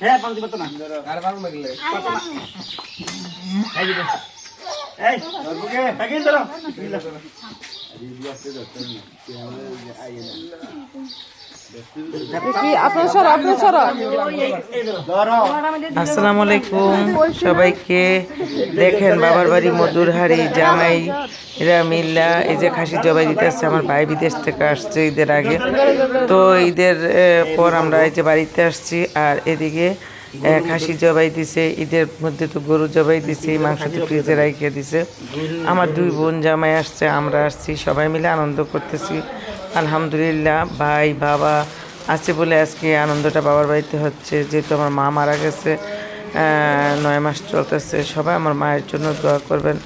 হ্যাঁ পালতে পারতো না আর পারব না গেলে এই দিবে এই বুকে থাকিন ধরো কি সর ধরো আসসালামু আলাইকুম। সবাইকে দেখেন, বাবার বাড়ি মধুরহারি জামাই মিল্লা। এই যে খাসি জবাই দিতে আসছে, আমার ভাই বিদেশ থেকে আসছে ঈদের আগে। তো ঈদের পর আমরা এই যে বাড়িতে আসছি, আর এদিকে খাসি জবাই দিছে, ঈদের মধ্যে তো গরু জবাই দিছে, মাংস তো ফ্রিজে রাইখে দিছে। আমার দুই বোন জামাই আসছে, আমরা আসছি, সবাই মিলে আনন্দ করতেছি। আলহামদুলিল্লাহ, ভাই, বাবা আছে বলে আজকে আনন্দটা বাবার বাড়িতে হচ্ছে, যেহেতু আমার মা মারা গেছে নয় মাস চলতেছে। সবাই আমার মায়ের জন্য দোয়া করবেন।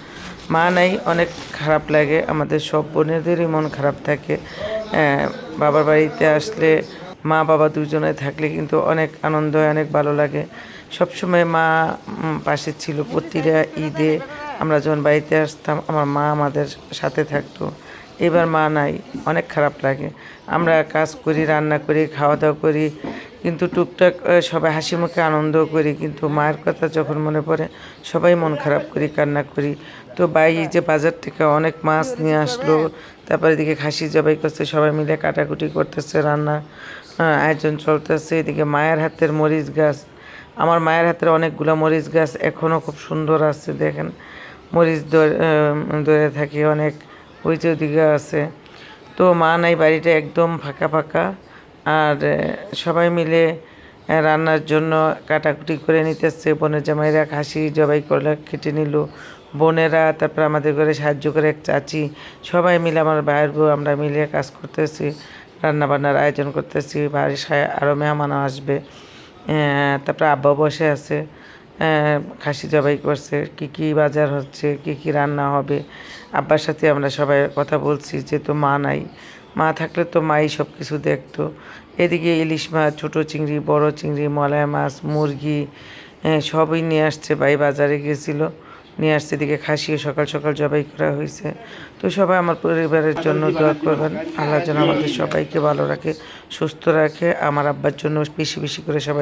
মা নাই, অনেক খারাপ লাগে, আমাদের সব বোনেদেরই মন খারাপ থাকে। বাবার বাড়িতে আসলে মা বাবা দুজনে থাকলে কিন্তু অনেক আনন্দ হয়, অনেক ভালো লাগে। সবসময় মা পাশে ছিল প্রতিটা ঈদে আমরা যখন বাড়িতে আসতাম, আমার মা আমাদের সাথে থাকতো। এবার মা নাই, অনেক খারাপ লাগে। আমরা কাজ করি, রান্না করি খাওয়া দাওয়া করি, কিন্তু টুকটাক সবাই হাসি মুখে আনন্দ করি। কিন্তু মায়ের কথা যখন মনে পড়ে, সবাই মন খারাপ করি, কান্না করি। তো বাই যে বাজার থেকে অনেক মাছ নিয়ে আসলো, তারপরে এদিকে খাসি জবাই করছে, সবাই মিলে কাটাকুটি করতেছে, রান্না আয়োজন চলতেছে। এদিকে মায়ের হাতের মরিচ গাছ। আমার মায়ের হাতের অনেকগুলো মরিচ গাছ এখনও খুব সুন্দর আছে, দেখেন। মরিচ ধরে থাকি অনেক ওই যে ওদিকে আছে। তো মা নাই, বাড়িটা একদম ফাঁকা ফাঁকা। আর সবাই মিলে রান্নার জন্য কাটাকুটি করে নিতেছে। বোনের জামাইরা খাসি জবাই করলে, কেটে নিল। বোনেরা, তারপর আমাদের ঘরে সাহায্য করে এক চাচি। সবাই মিলে, আমার ভাইয়ের বউ, আমরা মিলে কাজ করতেছি। রান্না বান্নার আয়োজন করতেছি, বাড়ির সায় আরও মেহমানও আসবে। তারপরে আব্বা বসে আছে। খাসি জবাই করছে, কি কি বাজার হচ্ছে, কি কি রান্না হবে। আব্বার সাথে আমরা সবাই কথা বলছি যে তো মা নাই। মা থাকলে তো মাই সব কিছু দেখতো। এদিকে ইলিশ মাছ, ছোটো চিংড়ি, বড় চিংড়ি, মলায় মাছ, মুরগি সবই নিয়ে আসছে, ভাই বাজারে গিয়েছিল নিয়ে আসছে দিকে খাসিয়ে সকাল সকাল জবাই করা হয়েছে। তো সবাই আমার পরিবারের জন্য দোয়া করবেন। আল্লাহ যেন আমাদের সবাইকে ভালো রাখে, সুস্থ রাখে, আমার আব্বার জন্য বেশি বেশি করে সবাই